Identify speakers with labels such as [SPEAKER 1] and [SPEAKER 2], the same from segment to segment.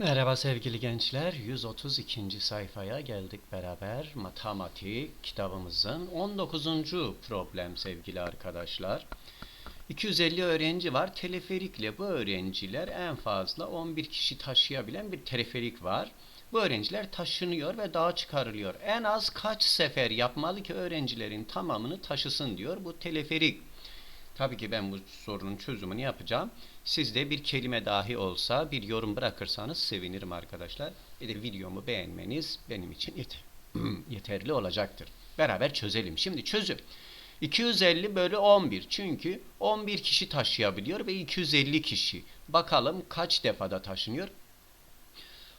[SPEAKER 1] Merhaba sevgili gençler. 132. sayfaya geldik beraber. Matematik kitabımızın 19. problem sevgili arkadaşlar. 250 öğrenci var. Teleferikle bu öğrenciler en fazla 11 kişi taşıyabilen bir teleferik var. Bu öğrenciler taşınıyor ve dağa çıkarılıyor. En az kaç sefer yapmalı ki öğrencilerin tamamını taşısın diyor bu teleferik. Tabii ki ben bu sorunun çözümünü yapacağım. Siz de bir kelime dahi olsa bir yorum bırakırsanız sevinirim arkadaşlar. Bir de videomu beğenmeniz benim için yeter yeterli olacaktır. Beraber çözelim. Şimdi çözüm. 250 bölü 11. Çünkü 11 kişi taşıyabiliyor ve 250 kişi. Bakalım kaç defada taşınıyor?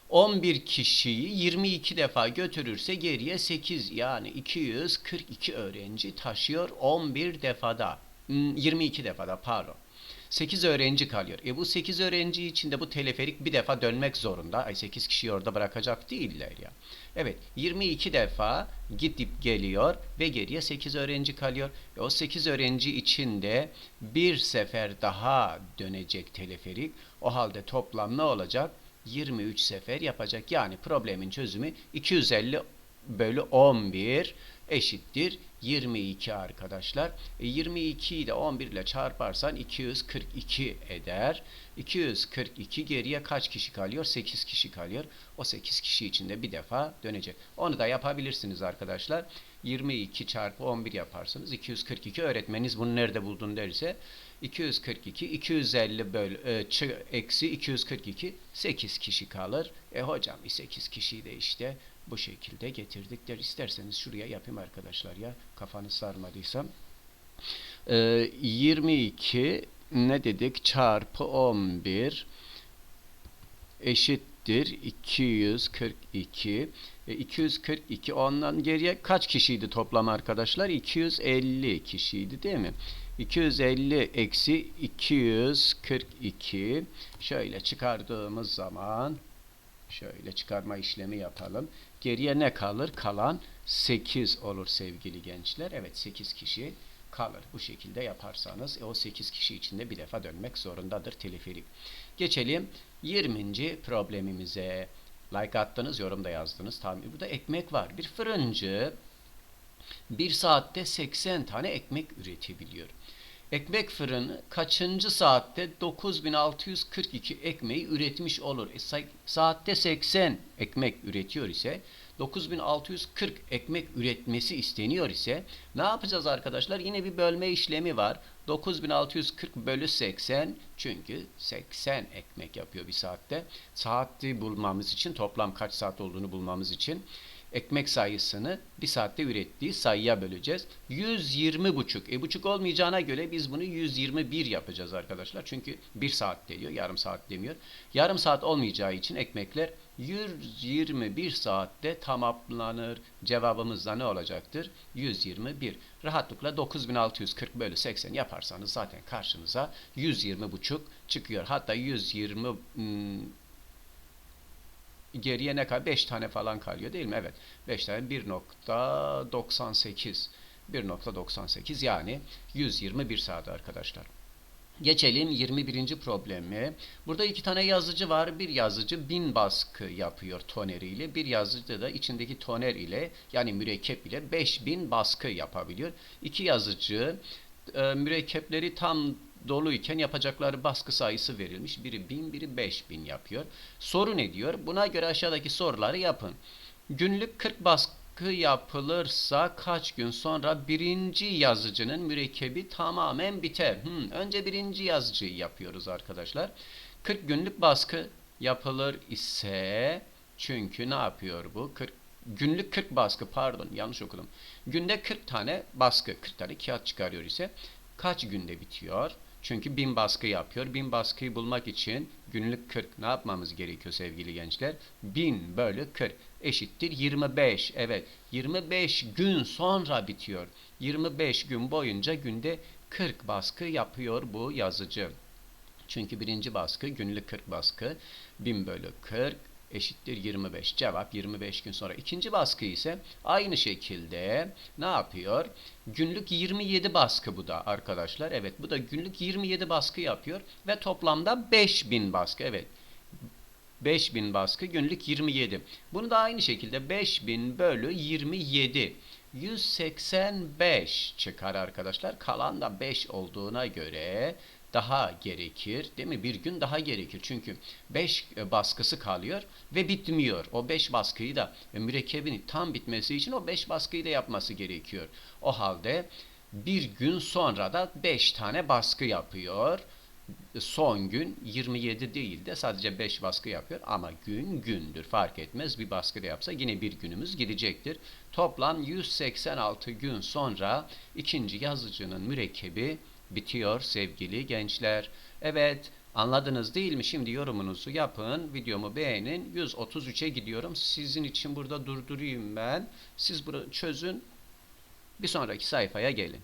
[SPEAKER 1] 11 kişiyi 22 defa götürürse geriye 8 yani 242 öğrenci taşıyor 11 defada. Hmm, 22 defada pardon. 8 öğrenci kalıyor. E bu 8 öğrenci için de bu teleferik bir defa dönmek zorunda. Ay 8 kişiyi orada bırakacak değiller ya. Evet 22 defa gidip geliyor ve geriye 8 öğrenci kalıyor. E o 8 öğrenci için de bir sefer daha dönecek teleferik. O halde toplam ne olacak? 23 sefer yapacak. Yani problemin çözümü 250 bölü 11 eşittir 22 arkadaşlar. E 22'yi de 11 ile çarparsan 242 eder. 242 geriye kaç kişi kalıyor? 8 kişi kalıyor. O 8 kişi için de bir defa dönecek. Onu da yapabilirsiniz arkadaşlar. 22 çarpı 11 yaparsınız. 242 öğretmeniz bunu nerede buldun derse 242 250 böl e, eksi 242 8 kişi kalır. E hocam 8 kişiyi de işte bu şekilde getirdik der. İsterseniz şuraya yapayım arkadaşlar ya kafanız sarmadıysa. E, 22 ne dedik çarpı 11 eşittir 242. E, 242 ondan geriye kaç kişiydi toplam arkadaşlar? 250 kişiydi değil mi? 250 eksi 242 şöyle çıkardığımız zaman şöyle çıkarma işlemi yapalım. Geriye ne kalır? Kalan 8 olur sevgili gençler. Evet 8 kişi kalır. Bu şekilde yaparsanız e, o 8 kişi içinde bir defa dönmek zorundadır teleferik. Geçelim 20. problemimize. Like attınız, yorumda yazdınız. Tamam. Burada ekmek var. Bir fırıncı bir saatte 80 tane ekmek üretebiliyor. Ekmek fırını kaçıncı saatte 9642 ekmeği üretmiş olur. E, saatte 80 ekmek üretiyor ise 9640 ekmek üretmesi isteniyor ise ne yapacağız arkadaşlar? Yine bir bölme işlemi var. 9640 bölü 80 çünkü 80 ekmek yapıyor bir saatte. Saati bulmamız için toplam kaç saat olduğunu bulmamız için ekmek sayısını bir saatte ürettiği sayıya böleceğiz. 120 buçuk. E buçuk olmayacağına göre biz bunu 121 yapacağız arkadaşlar. Çünkü bir saat diyor, yarım saat demiyor. Yarım saat olmayacağı için ekmekler 121 saatte tamamlanır. Cevabımız da ne olacaktır? 121. Rahatlıkla 9640 bölü 80 yaparsanız zaten karşınıza 120 buçuk çıkıyor. Hatta 120 hmm, geriye ne kadar? 5 tane falan kalıyor değil mi? Evet. 5 tane 1.98 1.98 yani 121 saat arkadaşlar. Geçelim 21. problemi. Burada iki tane yazıcı var. Bir yazıcı bin baskı yapıyor toneriyle. Bir yazıcı da içindeki toner ile yani mürekkep ile 5000 baskı yapabiliyor. İki yazıcı e, mürekkepleri tam doluyken yapacakları baskı sayısı verilmiş. Biri 1000, biri 5000 yapıyor. Soru ne diyor? Buna göre aşağıdaki soruları yapın. Günlük 40 baskı yapılırsa kaç gün sonra birinci yazıcının mürekkebi tamamen biter? Hmm, önce birinci yazıcıyı yapıyoruz arkadaşlar. 40 günlük baskı yapılır ise çünkü ne yapıyor bu? 40 günlük 40 baskı pardon yanlış okudum. Günde 40 tane baskı 40 tane kağıt çıkarıyor ise kaç günde bitiyor? Çünkü bin baskı yapıyor. Bin baskıyı bulmak için günlük 40 ne yapmamız gerekiyor sevgili gençler? 1000 bölü 40 eşittir 25. Evet 25 gün sonra bitiyor. 25 gün boyunca günde 40 baskı yapıyor bu yazıcı. Çünkü birinci baskı günlük 40 baskı 1000 bölü 40 eşittir 25. Cevap 25 gün sonra. İkinci baskı ise aynı şekilde ne yapıyor? Günlük 27 baskı bu da arkadaşlar. Evet bu da günlük 27 baskı yapıyor ve toplamda 5000 baskı. Evet 5000 baskı günlük 27. Bunu da aynı şekilde 5000 bölü 27. 185 çıkar arkadaşlar. Kalan da 5 olduğuna göre daha gerekir. Değil mi? Bir gün daha gerekir. Çünkü 5 baskısı kalıyor ve bitmiyor. O 5 baskıyı da e, mürekkebin tam bitmesi için o 5 baskıyı da yapması gerekiyor. O halde bir gün sonra da 5 tane baskı yapıyor. Son gün 27 değil de sadece 5 baskı yapıyor ama gün gündür fark etmez bir baskı da yapsa yine bir günümüz gidecektir. Toplam 186 gün sonra ikinci yazıcının mürekkebi bitiyor sevgili gençler. Evet anladınız değil mi? Şimdi yorumunuzu yapın. Videomu beğenin. 133'e gidiyorum. Sizin için burada durdurayım ben. Siz çözün. Bir sonraki sayfaya gelin.